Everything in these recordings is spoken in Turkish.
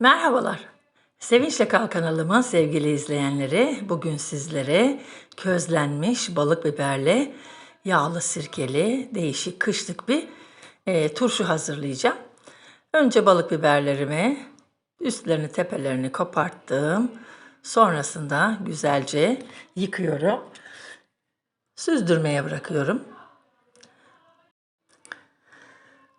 Merhabalar. Sevinçle Kal kanalımın sevgili izleyenleri, bugün sizlere közlenmiş balık biberle yağlı sirkeli değişik kışlık bir e, turşu hazırlayacağım. Önce balık biberlerimi üstlerini tepelerini koparttım. Sonrasında güzelce yıkıyorum. Süzdürmeye bırakıyorum.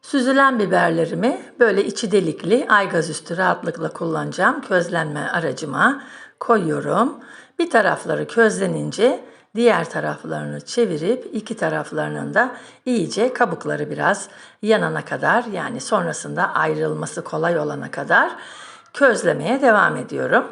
Süzülen biberlerimi böyle içi delikli aygaz üstü rahatlıkla kullanacağım közlenme aracıma koyuyorum. Bir tarafları közlenince diğer taraflarını çevirip iki taraflarının da iyice kabukları biraz yanana kadar yani sonrasında ayrılması kolay olana kadar közlemeye devam ediyorum.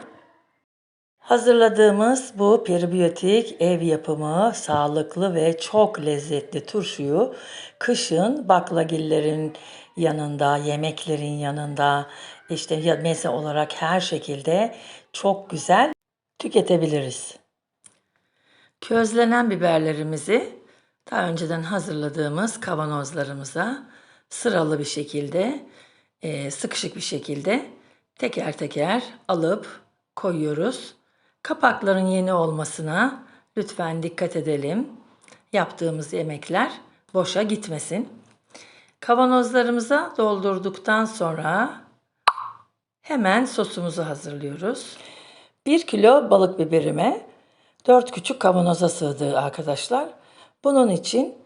Hazırladığımız bu peribiyotik ev yapımı sağlıklı ve çok lezzetli turşuyu kışın baklagillerin yanında, yemeklerin yanında işte ya meze olarak her şekilde çok güzel tüketebiliriz. Közlenen biberlerimizi daha önceden hazırladığımız kavanozlarımıza sıralı bir şekilde, e, sıkışık bir şekilde teker teker alıp koyuyoruz. Kapakların yeni olmasına lütfen dikkat edelim. Yaptığımız yemekler boşa gitmesin. Kavanozlarımıza doldurduktan sonra hemen sosumuzu hazırlıyoruz. 1 kilo balık biberime 4 küçük kavanoza sığdı arkadaşlar. Bunun için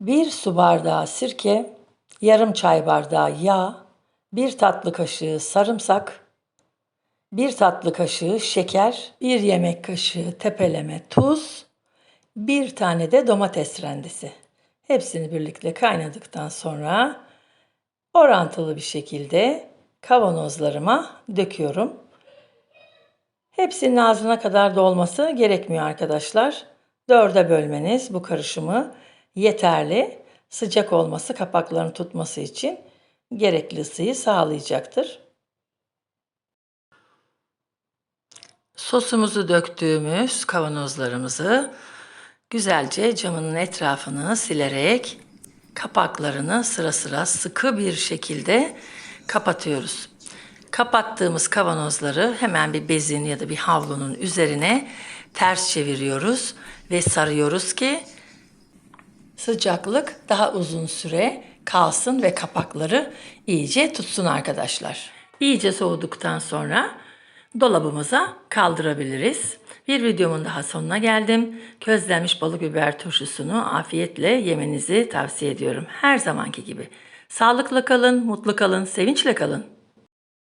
1 su bardağı sirke, yarım çay bardağı yağ, 1 tatlı kaşığı sarımsak, 1 tatlı kaşığı şeker, 1 yemek kaşığı tepeleme tuz, 1 tane de domates rendesi. Hepsini birlikte kaynadıktan sonra orantılı bir şekilde kavanozlarıma döküyorum. Hepsinin ağzına kadar dolması gerekmiyor arkadaşlar. Dörde bölmeniz bu karışımı yeterli. Sıcak olması kapaklarını tutması için gerekli ısıyı sağlayacaktır. Sosumuzu döktüğümüz kavanozlarımızı güzelce camının etrafını silerek kapaklarını sıra sıra sıkı bir şekilde kapatıyoruz. Kapattığımız kavanozları hemen bir bezin ya da bir havlunun üzerine ters çeviriyoruz ve sarıyoruz ki sıcaklık daha uzun süre kalsın ve kapakları iyice tutsun arkadaşlar. İyice soğuduktan sonra dolabımıza kaldırabiliriz. Bir videomun daha sonuna geldim. Közlenmiş balık biber turşusunu afiyetle yemenizi tavsiye ediyorum. Her zamanki gibi. Sağlıkla kalın, mutlu kalın, sevinçle kalın.